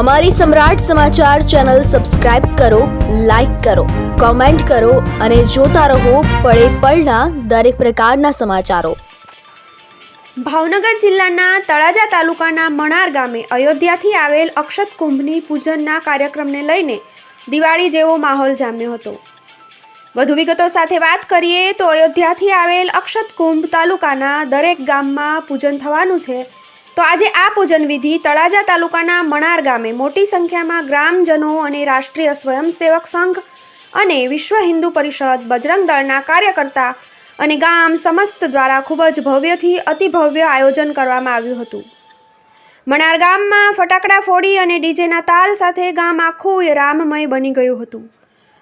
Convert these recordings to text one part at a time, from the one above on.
અમારી Samrat Samachar channel subscribe કરો like કરો, કોમેન્ટ કરો અને જોતા રહો પળે પળના દરેક પ્રકારના સમાચારો. ભાવનગર જિલ્લાના તળાજા તાલુકાના મણાર ગામે અયોધ્યાથી આવેલ અક્ષત કુંભની પૂજનના કાર્યક્રમને લઈને દિવાળી જેવો માહોલ જામ્યો હતો. વધુ વિગતો સાથે વાત કરીએ તો અયોધ્યાથી આવેલ અક્ષત કુંભ તાલુકાના દરેક ગામમાં પૂજન થવાનું છે. તો આજે આ પૂજન વિધિ તળાજા તાલુકાના મણાર ગામે મોટી સંખ્યામાં ગ્રામજનો અને રાષ્ટ્રીય સ્વયંસેવક સંઘ અને વિશ્વ હિન્દુ પરિષદ બજરંગ દળના કાર્યકર્તા અને ગામ સમસ્ત દ્વારા ખૂબ જ ભવ્યથી અતિભવ્ય આયોજન કરવામાં આવ્યું હતું. મણાર ગામમાં ફટાકડા ફોડી અને ડીજેના તાલ સાથે ગામ આખું રામમય બની ગયું હતું.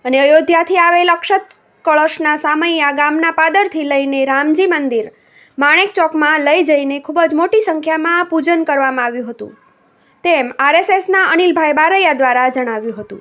અને અયોધ્યાથી આવેલ અક્ષત કળશના સામૈયા ગામના પાદરથી લઈને રામજી મંદિર માણેક ચોકમાં લઈ જઈને ખૂબ જ મોટી સંખ્યામાં પૂજન કરવામાં આવ્યું હતું. તેમ આરએસએસના અનિલભાઈ બારૈયા દ્વારા જણાવ્યું હતું.